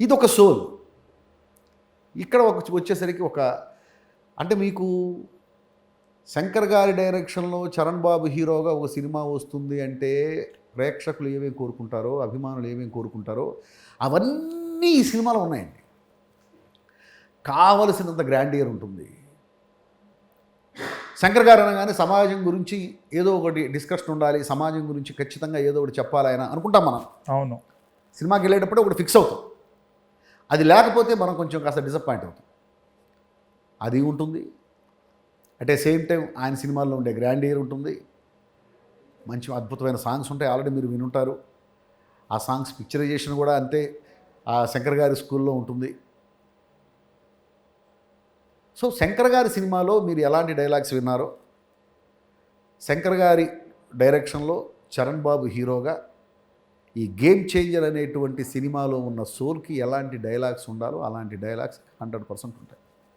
ఇది ఒక సోల్. ఇక్కడ ఒక వచ్చేసరికి ఒక అంటే మీకు శంకర్ గారి డైరెక్షన్లో చరణ్ బాబు హీరోగా ఒక సినిమా వస్తుంది అంటే ప్రేక్షకులు ఏమేమి కోరుకుంటారో అభిమానులు ఏమేమి కోరుకుంటారో అవన్నీ ఈ సినిమాలో ఉన్నాయండి. కావలసినంత గ్రాండియర్ ఉంటుంది. శంకర్ గారు అనగానే సమాజం గురించి ఏదో ఒకటి డిస్కషన్ ఉండాలి సమాజం గురించి ఖచ్చితంగా ఏదో ఒకటి చెప్పాలి ఆయన అనుకుంటాం మనం. అవును. సినిమాకి వెళ్ళేటప్పుడు ఒకటి ఫిక్స్ అవుతాం. అది లేకపోతే మనం కొంచెం కాస్త డిసప్పాయింట్ అవుతాం. అది ఉంటుంది. అట్ ఏ సేమ్ టైం ఆయన సినిమాల్లో ఉండే గ్రాండ్ ఇయర్ ఉంటుంది. మంచి అద్భుతమైన సాంగ్స్ ఉంటాయి. ఆల్రెడీ మీరు వినుంటారు. ఆ సాంగ్స్ పిక్చరైజేషన్ కూడా అంతే. ఆ శంకర్ గారి స్కూల్లో ఉంటుంది. సో శంకర్ గారి సినిమాలో మీరు ఎలాంటి డైలాగ్స్ విన్నారో శంకర్ గారి డైరెక్షన్లో చరణ్ బాబు హీరోగా ఈ గేమ్ చేంజర్ అనేటువంటి సినిమాలో ఉన్న సోల్కి ఎలాంటి డైలాగ్స్ ఉండాలో అలాంటి డైలాగ్స్ హండ్రెడ్ పర్సెంట్ ఉంటాయి.